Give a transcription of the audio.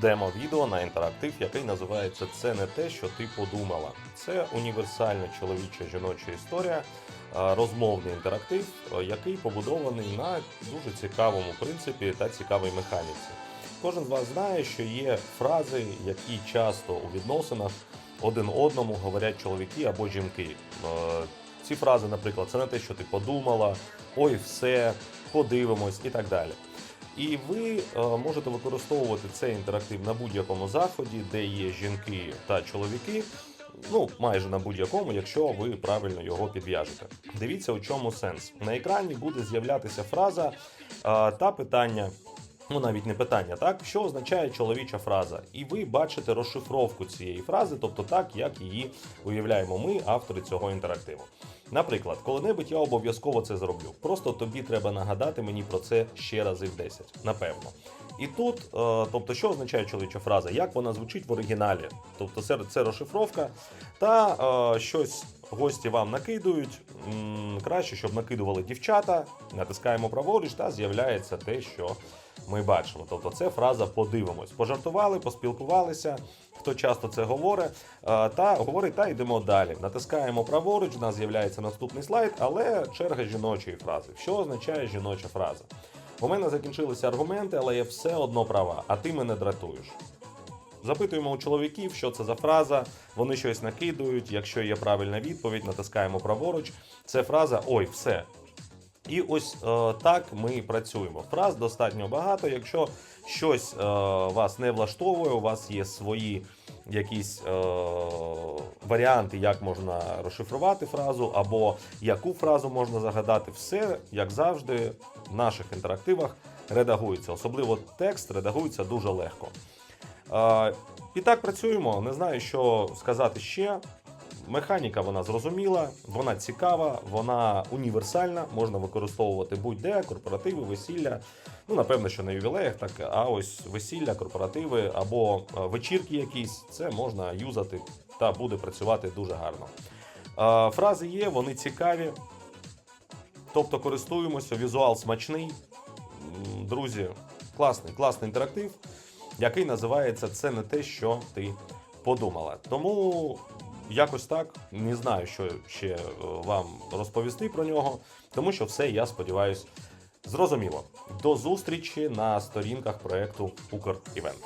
демо-відео на інтерактив, який називається Це не те, що ти подумала. Це універсальна чоловіча жіноча історія, е, розмовний інтерактив, е, який побудований на дуже цікавому принципі та цікавій механіці. Кожен з вас знає, що є фрази, які часто у відносинах один одному говорять чоловіки або жінки. Е, Ці фрази, наприклад, це не те, що ти подумала, ой, все, подивимось і так далі. І ви е, можете використовувати цей інтерактив на будь-якому заході, де є жінки та чоловіки. Ну, майже на будь-якому, якщо ви правильно його підв'яжете. Дивіться, у чому сенс. На екрані буде з'являтися фраза е, та питання. Ну, навіть не питання, так що означає чоловіча фраза, і ви бачите розшифровку цієї фрази, тобто так, як її уявляємо ми, автори цього інтерактиву. Наприклад, коли-небудь я обов'язково це зроблю. Просто тобі треба нагадати мені про це ще разів 10, напевно. І тут, е, тобто, що означає чоловіча фраза, як вона звучить в оригіналі, тобто це, це розшифровка, та е, щось гості вам накидують. Краще, щоб накидували дівчата, натискаємо праворуч, та з'являється те, що ми бачимо. Тобто це фраза подивимось. Пожартували, поспілкувалися. Хто часто це говорить, та говорить, та йдемо далі. Натискаємо праворуч, у нас з'являється наступний слайд, але черга жіночої фрази. Що означає жіноча фраза? У мене закінчилися аргументи, але я все одно права, а ти мене дратуєш. Запитуємо у чоловіків, що це за фраза. Вони щось накидують. Якщо є правильна відповідь, натискаємо праворуч. Це фраза Ой, все. І ось е, так ми працюємо. Фраз достатньо багато. Якщо щось е, вас не влаштовує, у вас є свої якісь е, варіанти, як можна розшифрувати фразу, або яку фразу можна загадати, все, як завжди, в наших інтерактивах редагується. Особливо текст редагується дуже легко. І так працюємо. Не знаю, що сказати ще. Механіка вона зрозуміла, вона цікава, вона універсальна, можна використовувати будь-де, корпоративи, весілля. Ну, напевно, що на ювілеях, так, а ось весілля, корпоративи або е, вечірки якісь, це можна юзати та буде працювати дуже гарно. Фрази є, вони цікаві. Тобто користуємося, візуал смачний. Друзі, класний, класний інтерактив, який називається Це не те, що ти подумала. Тому якось так не знаю, що ще е, вам розповісти про нього, тому що все, я сподіваюсь, зрозуміло. До зустрічі на сторінках проекту Укр Івент.